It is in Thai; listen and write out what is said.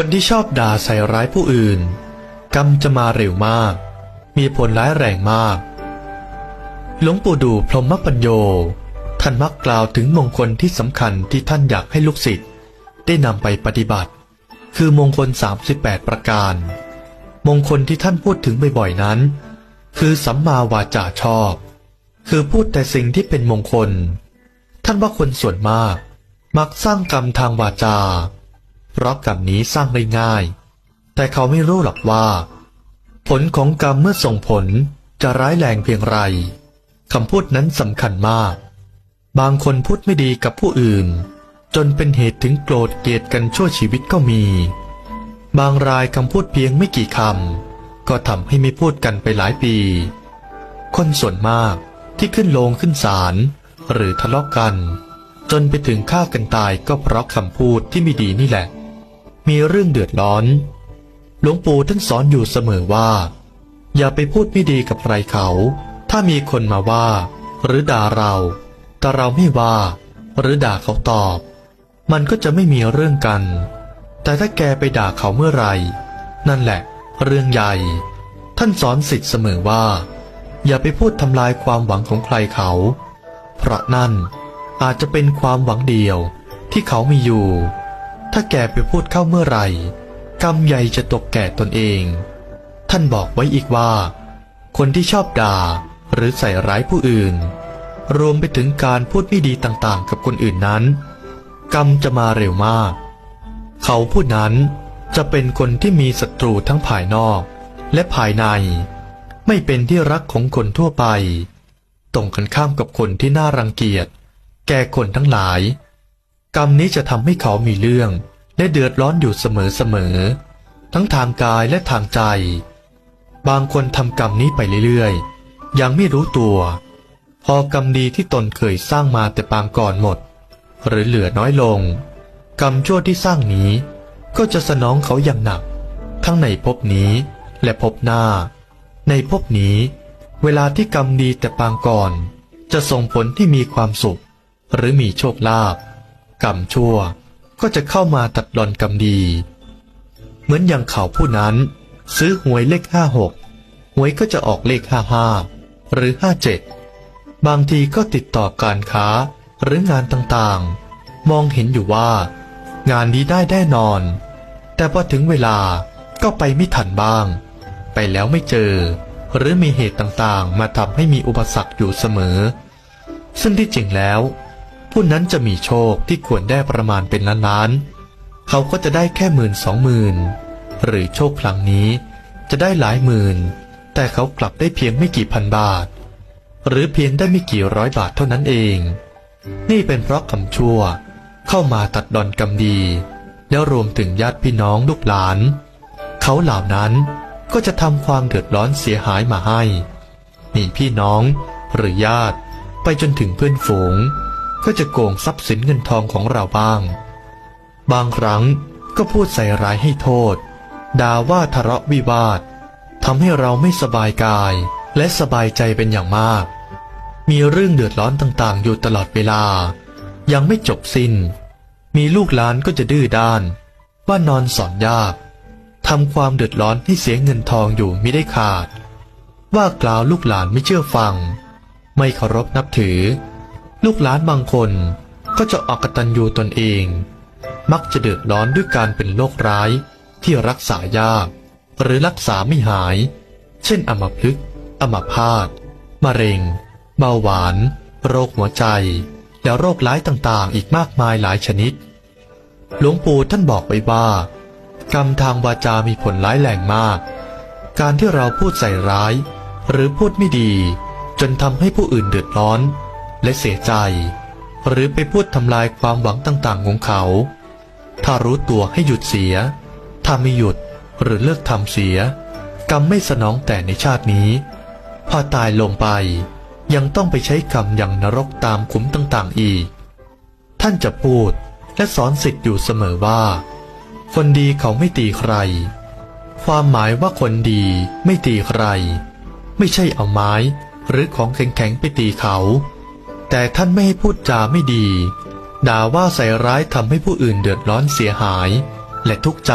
คนที่ชอบด่าใส่ร้ายผู้อื่น กรรมจะมาเร็วมาก มีผลร้ายแรงมาก หลวงปู่ดูพรหมปัญโย ท่านมักกล่าวถึงมงคลที่สำคัญที่ท่านอยากให้ลูกศิษย์ได้นำไปปฏิบัติ คือมงคล 38 ประการ มงคลที่ท่านพูดถึงบ่อยๆนั้น คือสัมมาวาจาชอบ คือพูดแต่สิ่งที่เป็นมงคล ท่านว่าคนส่วนมาก มักสร้างกรรมทางวาจา ราะกรรมนี้สร้างได้ง่าย แต่เขาไม่รู้หรอกว่า ผลของกรรมเมื่อส่งผลจะร้ายแรงเพียงไรคำพูดนั้นสำคัญมาก บางคนพูดไม่ดีกับผู้อื่น จนเป็นเหตุถึงโกรธเกลียดกันชั่วชีวิตก็มี บางรายคำพูดเพียงไม่กี่คำก็ทำให้ไม่พูดกันไปหลายปี คนส่วนมากที่ขึ้นโลงขึ้นศาลหรือทะเลาะกัน จนไปถึงฆ่ากันตายก็เพราะคำพูดที่ไม่ดีนี่แหละ มีเรื่องเดือดร้อน หลวงปู่ท่านสอนอยู่เสมอว่า อย่าไปพูดไม่ดีกับใครเขา ถ้ามีคนมาว่า หรือด่าเรา แต่เราไม่ว่า หรือด่าเขาตอบ มันก็จะไม่มีเรื่องกัน แต่ถ้าแกไปด่าเขาเมื่อไหร่ นั่นแหละ เรื่องใหญ่ ท่านสอนสิทธิ์เสมอว่า อย่าไปพูดทำลายความหวังของใครเขาเพราะนั่นอาจจะเป็นความหวังเดียวที่เขามีอยู่ ถ้าแกไปพูดเข้าเมื่อไหร่ กรรมใหญ่จะตกแก่ตนเอง ท่านบอกไว้อีกว่า คนที่ชอบด่าหรือใส่ร้ายผู้อื่น รวมไปถึงการพูดไม่ดีต่างๆ กับคนอื่นนั้น กรรมจะมาเร็วมาก เขาผู้นั้นจะเป็นคนที่มีศัตรูทั้งภายนอกและภายใน ไม่เป็นที่รักของคนทั่วไป ตรงกันข้ามกับคนที่น่ารังเกียจ แก่คนทั้งหลาย กรรมนี้จะทำให้เขามีเรื่องและเดือดร้อนอยู่เสมอๆ ทั้งทางกายและทางใจ บางคนทำกรรมนี้ไปเรื่อยๆ ยังไม่รู้ตัว พอกรรมดีที่ตนเคยสร้างมาแต่ปางก่อนหมด หรือเหลือน้อยลง กรรมชั่วที่สร้างนี้ ก็จะสนองเขาอย่างหนัก ทั้งในภพนี้และภพหน้า ในภพนี้ เวลาที่กรรมดีแต่ปางก่อน จะส่งผลที่มีความสุข หรือมีโชคลาภ กรรมชั่วก็จะเข้ามาตัดรอนกรรมดี เหมือนอย่างเขาผู้นั้น ซื้อหวยเลขห้าหกหวยก็จะออกเลขห้าห้าหรือห้าเจ็ดบางทีก็ติดต่อการค้าหรืองานต่างๆ มองเห็นอยู่ว่า งานนี้ได้แน่นอน แต่พอถึงเวลาก็ไปไม่ทันบ้าง ไปแล้วไม่เจอ หรือมีเหตุต่างๆ มาทำให้มีอุปสรรคอยู่เสมอ ซึ่งที่จริงแล้ว ผู้นั้นจะมีโชคที่ควรได้ประมาณเป็นล้านๆ เขาก็จะได้แค่หมื่นสองหมื่นหรือโชคครั้งนี้จะได้หลายหมื่น แต่เขากลับได้เพียงไม่กี่พันบาท หรือเพียงได้ไม่กี่ร้อยบาทเท่านั้นเอง นี่เป็นเพราะกรรมชั่วเข้ามาตัดดอนกรรมดี แล้วรวมถึงญาติพี่น้องลูกหลาน เขาเหล่านั้นก็จะทำความเดือดร้อนเสียหายมาให้ มีพี่น้องหรือญาติไปจนถึงเพื่อนฝูง ก็จะโกงทรัพย์สินเงินทองของเราบ้าง บางครั้งก็พูดใส่ร้ายให้โทษ ด่าว่าทะเลาะวิวาททำให้เราไม่สบายกายและสบายใจเป็นอย่างมาก มีเรื่องเดือดร้อนต่างๆ อยู่ตลอดเวลา ยังไม่จบสิน้น มีลูกหลานก็จะดื้อด้าน ว่านอนสอนยากทำความเดือดร้อนให้เสียเงินทองอยู่ไม่ได้ขาด ว่ากล่าวลูกหลานไม่เชื่อฟัง ไม่เคารพนับถือ ลูกหลานบางคนก็จะออกกตัญญูตนเอง มักจะเดือดร้อนด้วยการเป็นโรคร้ายที่รักษายาก หรือรักษาไม่หาย เช่นอัมพฤกษ์อัมพาตมะเร็ง เบาหวาน โรคหัวใจ และโรคร้ายต่างๆ อีกมากมายหลายชนิด หลวงปู่ท่านบอกไว้ว่า กรรมทางวาจามีผลร้ายแรงมาก การที่เราพูดใส่ร้าย หรือพูดไม่ดี จนทำให้ผู้อื่นเดือดร้อน และเสียใจ หรือไปพูดทำลายความหวังต่างๆของเขา ถ้ารู้ตัวให้หยุดเสีย ถ้าไม่หยุดหรือเลิกทำเสีย กรรมไม่สนองแต่ในชาตินี้พอตายลงไป ยังต้องไปใช้กรรมอย่างนรกตามขุมต่างๆอีก ท่านจะพูดและสอนสิทธิ์อยู่เสมอว่า คนดีเขาไม่ตีใคร ความหมายว่าคนดีไม่ตีใคร ไม่ใช่เอาไม้หรือของแข็งๆไปตีเขา แต่ท่านไม่ให้พูดจาไม่ดี ด่าว่าใส่ร้ายทำให้ผู้อื่นเดือดร้อนเสียหาย และทุกใจ